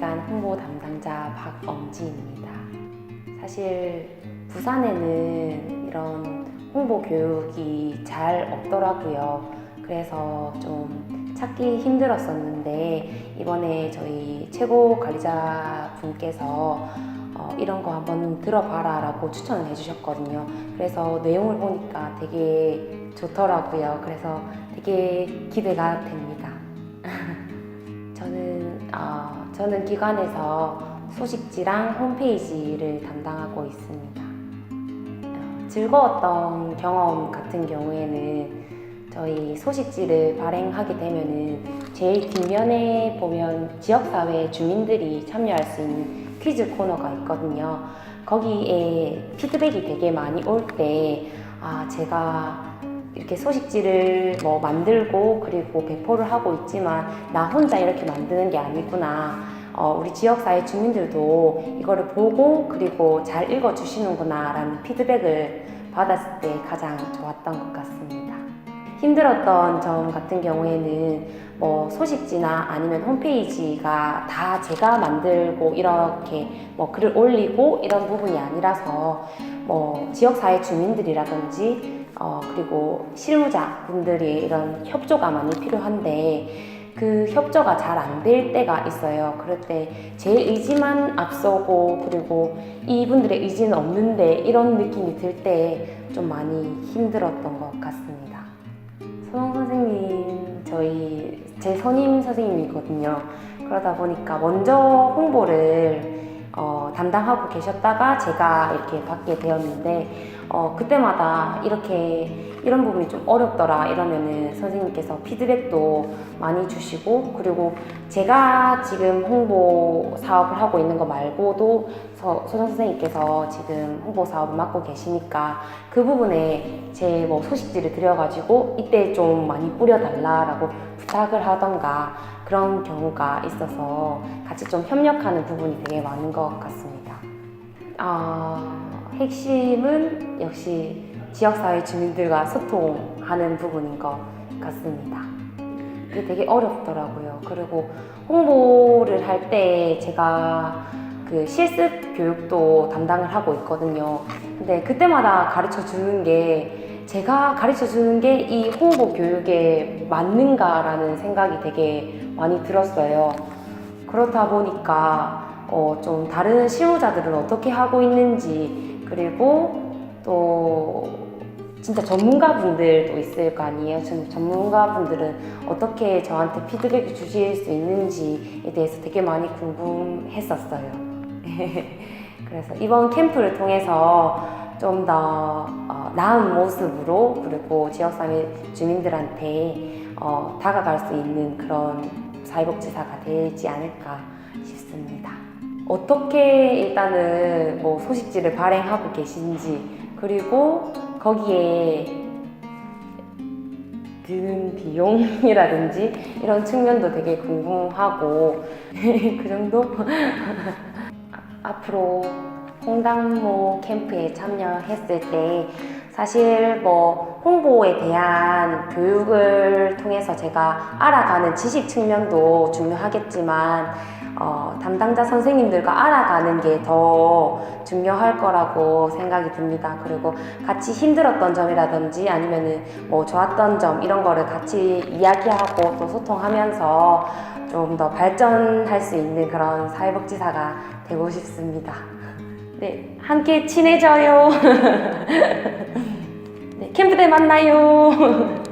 기관 홍보 담당자 박엄지입니다. 사실 부산에는 이런 홍보 교육이 잘 없더라고요. 그래서 좀 찾기 힘들었었는데 이번에 저희 최고 관리자 분께서 어, 이런 거 한번 들어봐라 라고 추천을 해주셨거든요. 그래서 내용을 보니까 되게 좋더라고요. 그래서 되게 기대가 됩니다. 저는 어, 저는 기관에서 소식지랑 홈페이지를 담당하고 있습니다. 어, 즐거웠던 경험 같은 경우에는 저희 소식지를 발행하게 되면은 제일 뒷면에 보면 지역사회 주민들이 참여할 수 있는 퀴즈 코너가 있거든요. 거기에 피드백이 되게 많이 올 때, 아, 제가 이렇게 소식지를 뭐 만들고 그리고 배포를 하고 있지만 나 혼자 이렇게 만드는 게 아니구나. 어, 우리 지역사회 주민들도 이거를 보고 그리고 잘 읽어주시는구나 라는 피드백을 받았을 때 가장 좋았던 것 같습니다. 힘들었던 점 같은 경우에는 뭐 소식지나 아니면 홈페이지가 다 제가 만들고 이렇게 뭐 글을 올리고 이런 부분이 아니라서 뭐 지역사회 주민들이라든지 어 그리고 실무자 분들이 이런 협조가 많이 필요한데 그 협조가 잘 안 될 때가 있어요. 그럴 때 제 의지만 앞서고 그리고 이분들의 의지는 없는데 이런 느낌이 들 때 좀 많이 힘들었던 것 같습니다. 소영 선생님 저희 제 선임 선생님이거든요. 그러다 보니까 먼저 홍보를 어, 담당하고 계셨다가 제가 이렇게 받게 되었는데 어, 그때마다 이렇게 이런 부분이 좀 어렵더라 이러면은 선생님께서 피드백도 많이 주시고 그리고 제가 지금 홍보 사업을 하고 있는 거 말고도 서, 소정 선생님께서 지금 홍보 사업을 맡고 계시니까 그 부분에 제 뭐 소식지를 드려가지고 이때 좀 많이 뿌려달라라고 부탁을 하던가 그런 경우가 있어서 같이 좀 협력하는 부분이 되게 많은 것 같습니다. 아, 핵심은 역시 지역사회 주민들과 소통하는 부분인 것 같습니다. 그게 되게 어렵더라고요. 그리고 홍보를 할 때 제가 그 실습 교육도 담당을 하고 있거든요. 근데 그때마다 가르쳐 주는 게 제가 가르쳐 주는 게 이 홍보 교육에 맞는가라는 생각이 되게 많이 들었어요. 그렇다 보니까 어, 좀 다른 실무자들은 어떻게 하고 있는지 그리고 또 진짜 전문가분들도 있을 거 아니에요. 전- 전문가분들은 어떻게 저한테 피드백을 주실 수 있는지에 대해서 되게 많이 궁금했었어요. 그래서 이번 캠프를 통해서 좀더 어, 나은 모습으로 그리고 지역사회 주민들한테 어, 다가갈 수 있는 그런 사회복지사가 되지 않을까 싶습니다. 어떻게 일단은 뭐 소식지를 발행하고 계신지 그리고 거기에 드는 비용이라든지 이런 측면도 되게 궁금하고 그 정도? 아, 앞으로 홍당무 캠프에 참여했을 때 사실 뭐 홍보에 대한 교육을 통해서 제가 알아가는 지식 측면도 중요하겠지만 어, 담당자 선생님들과 알아가는 게 더 중요할 거라고 생각이 듭니다. 그리고 같이 힘들었던 점이라든지 아니면은 뭐 좋았던 점 이런 거를 같이 이야기하고 또 소통하면서 좀 더 발전할 수 있는 그런 사회복지사가 되고 싶습니다. 네, 함께 친해져요. 네, 캠프 때 만나요.